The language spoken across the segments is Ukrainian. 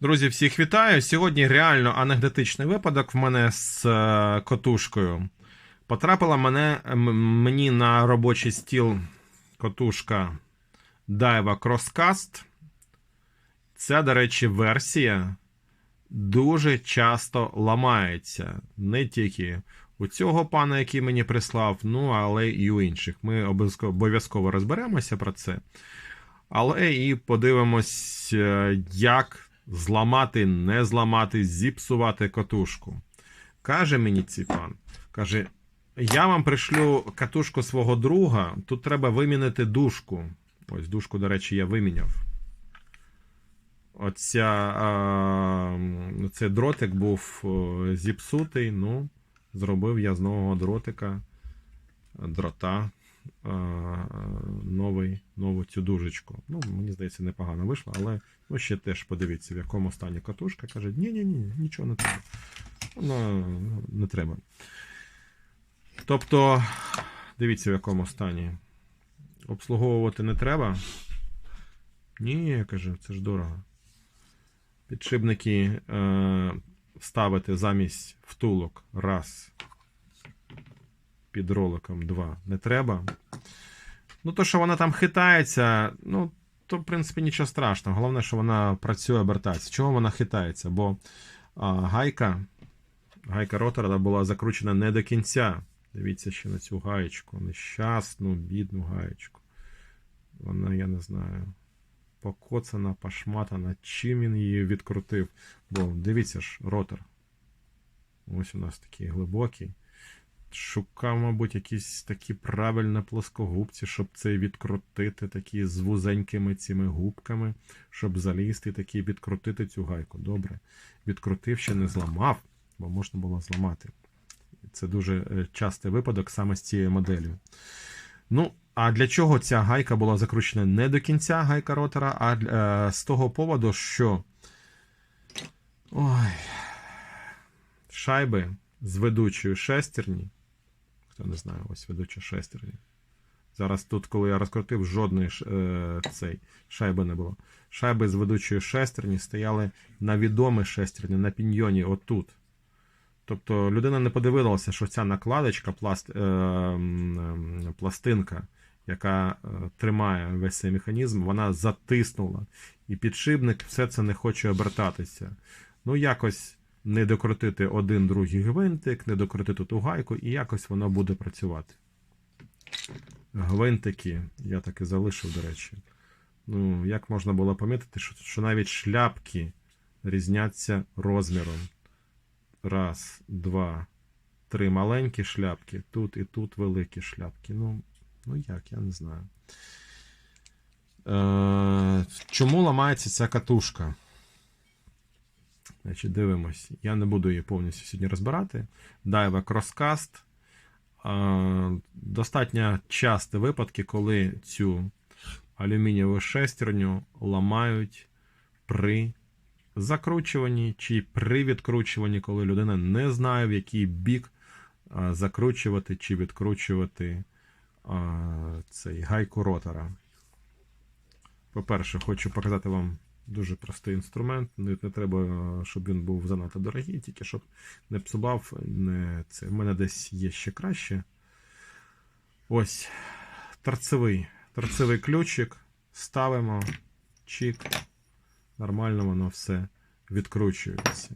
Друзі, всіх вітаю. Сьогодні реально анекдотичний випадок в мене з е, котушкою. Потрапила мене, мені на робочий стіл котушка Daiwa Crosscast. Ця, до речі, версія дуже часто ламається. Не тільки у цього пана, який мені прислав, ну але і у інших. Ми обов'язково обов'язково розберемося про це. Але і подивимось, е, як зламати, не зламати, зіпсувати катушку. Каже мені цей пан, каже: я вам пришлю катушку свого друга, тут треба вимінити дужку. Ось дужку, до речі, я виміняв. Оця, а, цей дротик був зіпсутий, ну, зробив я з нового дротика, дрота, новий, нову цю дужечку. Ну, мені здається, непогано вийшло, але ну, ще теж подивіться, в якому стані катушка. Каже, ні-ні-ні, нічого не треба. Воно не треба. Тобто, дивіться, в якому стані. Обслуговувати не треба. Ні, я кажу, це ж дорого. Підшипники е, ставити замість втулок. Раз. Під роликом два. Не треба. Ну, то, що вона там хитається, ну, то, в принципі, нічого страшного. Головне, що вона працює обертається. Чого вона хитається? Бо а, гайка, гайка ротора була закручена не до кінця. Дивіться ще на цю гаєчку. Нещасну, бідну гаєчку. Вона, я не знаю, покоцана, пошматана. Чим він її відкрутив? Бо дивіться ж, ротор. Ось у нас такий глибокий. Шукав, мабуть, якісь такі правильні плоскогубці, щоб це відкрутити, такі з вузенькими цими губками, щоб залізти такі відкрутити цю гайку. Добре. Відкрутив, ще не зламав, бо можна було зламати. Це дуже е, частий випадок саме з цією моделлю. Ну, а для чого ця гайка була закручена не до кінця гайка ротора, а е, з того поводу, що. Ой. Шайби з ведучої шестерні. Хто не знає, ось ведуча шестерня. Зараз тут, коли я розкрутив, жодної е, цей, шайби не було. Шайби з ведучої шестерні стояли на відомій шестерні, на піньйоні, отут. Тобто людина не подивилася, що ця накладочка, пласт, е, е, пластинка, яка е, тримає весь цей механізм, вона затиснула. І підшипник все це не хоче обертатися. Ну, якось не докрутити один другий гвинтик, не докрутити ту гайку, і якось воно буде працювати. Гвинтики, я так і залишив, до речі. Ну, як можна було помітити, що, що навіть шляпки різняться розміром. Раз, два, три маленькі шляпки, тут і тут великі шляпки. Ну, ну як, я не знаю. Е, чому ламається ця катушка? Значить, дивимось. Я не буду її повністю сьогодні розбирати. Daiwa Crosscast. Е, достатньо часті випадки, коли цю алюмінієву шестерню ламають при закручуванні чи при відкручуванні, коли людина не знає, в який бік закручувати чи відкручувати цей гайку ротора. По-перше, хочу показати вам дуже простий інструмент. Не, не треба, щоб він був занадто дорогий, тільки щоб не псував. Не це. У мене десь є ще краще. Ось торцевий, торцевий ключик. Ставимо, чик. Нормально воно все відкручується.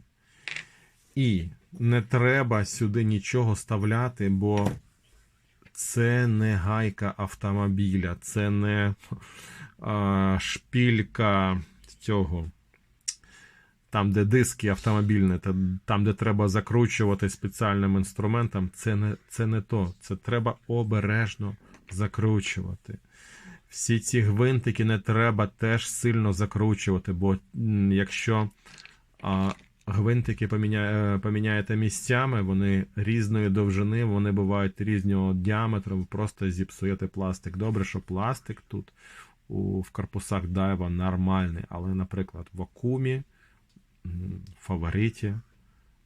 І не треба сюди нічого ставляти, бо це не гайка автомобіля, це не а, шпілька цього. Там, де диски автомобільні, там, де треба закручувати спеціальним інструментом, це не це не то. Це треба обережно закручувати. Всі ці гвинтики не треба теж сильно закручувати, бо якщо а, гвинтики поміняє, поміняєте місцями, вони різної довжини, вони бувають різного діаметру, ви просто зіпсуєте пластик. Добре, що пластик тут у, в корпусах Дайва нормальний, але, наприклад, в вакуумі, в фавориті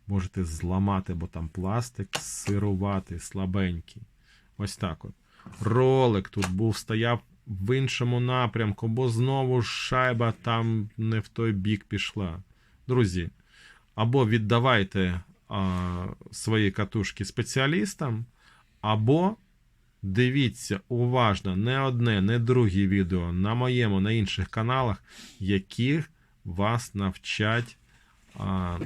можете зламати, бо там пластик сируватий, слабенький. Ось так от. Ролик тут був стояв в іншому напрямку, бо знову шайба там не в той бік пішла. друзі, або віддавайте а, свої катушки спеціалістам, або дивіться уважно не одне, не друге відео на моєму, на інших каналах, яких вас навчать а,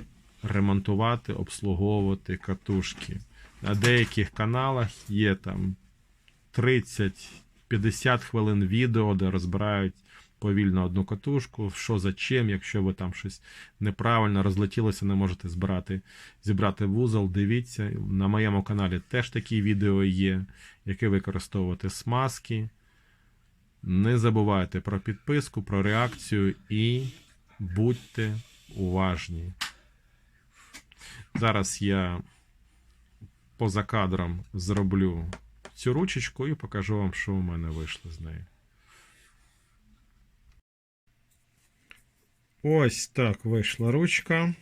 ремонтувати, обслуговувати катушки. На деяких каналах є там 30-50 хвилин відео, де розбирають повільно одну катушку, що за чим, якщо ви там щось неправильно розлетілося, не можете збирати, зібрати вузол, дивіться. На моєму каналі теж такі відео є, які використовувати смазки. Не забувайте про підписку, про реакцію і будьте уважні. Зараз я поза кадром зроблю цю ручечку і покажу вам, що у мене вийшло з нею. Ось так вийшла ручка.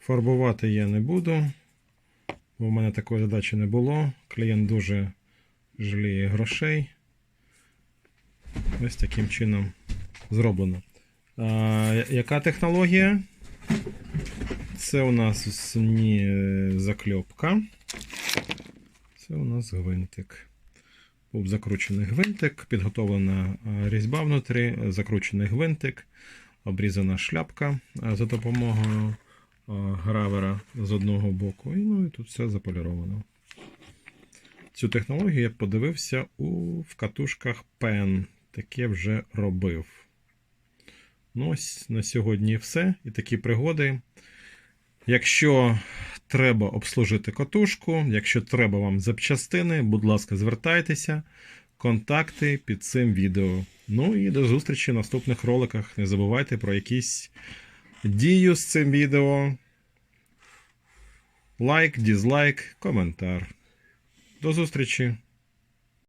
Фарбувати я не буду, бо в мене такої задачі не було. Клієнт дуже жаліє грошей. Ось таким чином зроблено. А, яка технологія? Це у нас не закльопка. Це у нас гвинтик. Закручений гвинтик, підготовлена різьба внутрі, закручений гвинтик, обрізана шляпка за допомогою гравера з одного боку. І, ну, і тут все заполіровано. Цю технологію я подивився у в катушках PEN. Таке вже робив. Ну, ось на сьогодні все. І такі пригоди. Якщо треба обслужити катушку, якщо треба вам запчастини, будь ласка, звертайтеся. Контакти під цим відео. Ну і до зустрічі в наступних роликах. Не забувайте про якісь дію з цим відео. Лайк, дізлайк, коментар. До зустрічі!